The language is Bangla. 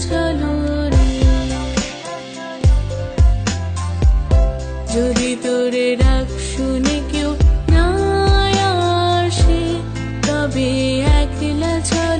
চলো যদি তোরে ডাক শুনে কেউ না আসে তবে একলা চলো